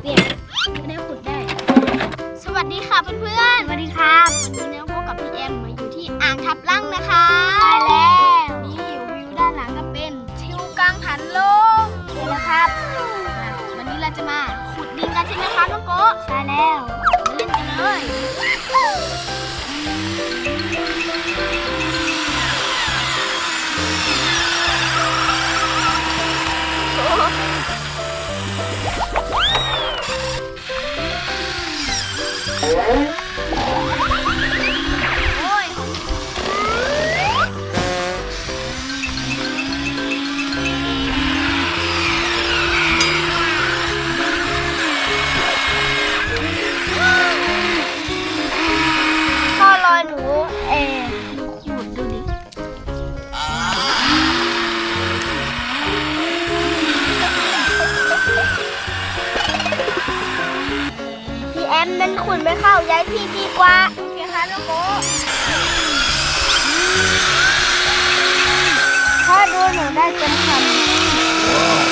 เปียกๆไม่ได้ขุดได้ สวัสดีค่ะเพื่อนๆ สวัสดีครับวันนี้นะพวกกับพี่แอมมาอยู่ที่อ่างทับลังนะคะใช่แล้วนี่วิวด้านหลังก็เป็นทิวกังหันลมใช่แล้วครับอะวันนี้เราจะมาขุดดินกันใช่ไหมคะน้องโกะใช่แล้วมาเล่นกันเลย โ Yeah. พี่แอมมันขุนไม่เข้าย้ายที่ดีกว่าโอเคคะน้องโบพ่อดูหนูได้เต็มคำ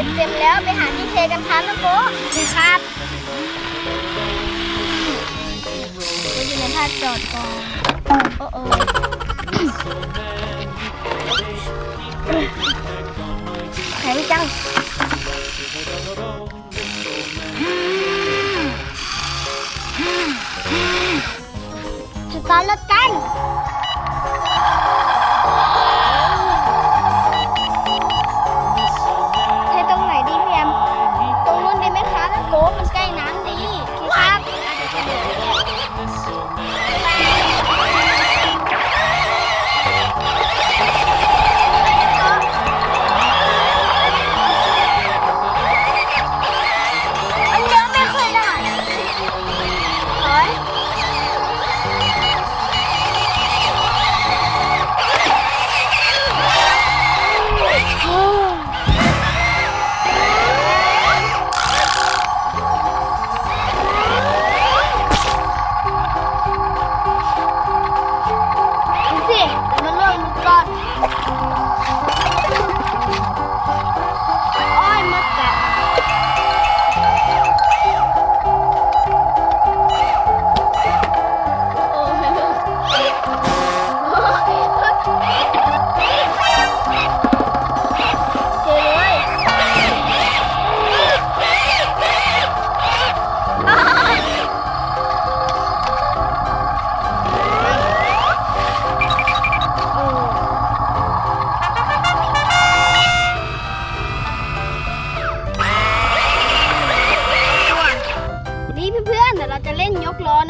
โอเคเต็มแล้วไปหาที่เทกันทันนะโป๊ะครับก็อยู่ในท่าจอดก่อนโอ้โอ้แข็งจังสตาร์ทรถกัน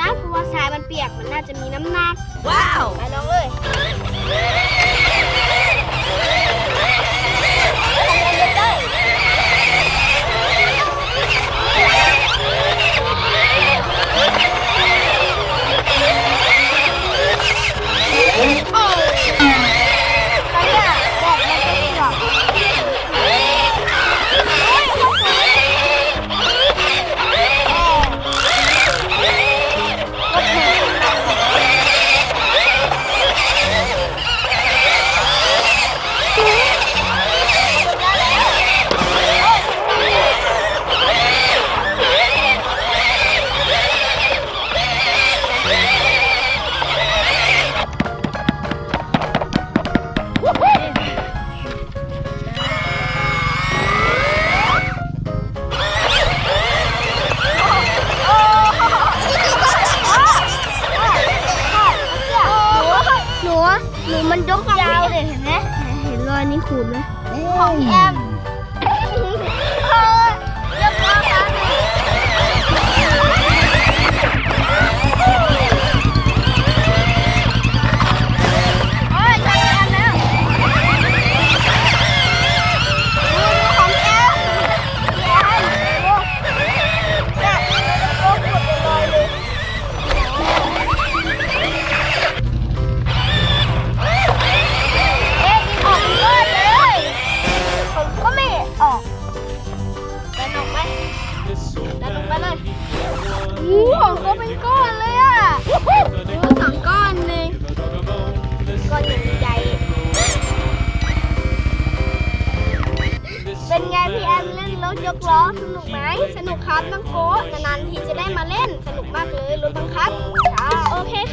นยกล้อนะ เพราะว่าทรายมันเปียกมันน่าจะมีน้ำหนัก ว้าว ไปลองเลย ห็นรอยนี้ขูดไหมของแอม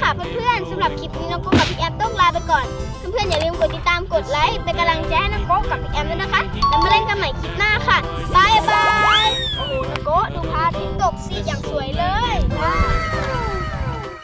ค่ะเพื่อนๆสำหรับคลิปนี้น้องโก้กับพี่แอมต้องลาไปก่อน เพื่อนๆอย่าลืมกดติดตามกดไลค์เป็นกำลังใจให้น้องโก้กับพี่แอมด้วยนะคะแล้วมาเล่นกันใหม่คลิปหน้าค่ะบายบายโอ้โหน้องโก้ดูพาทิตย์ตกสิอย่างสวยเลย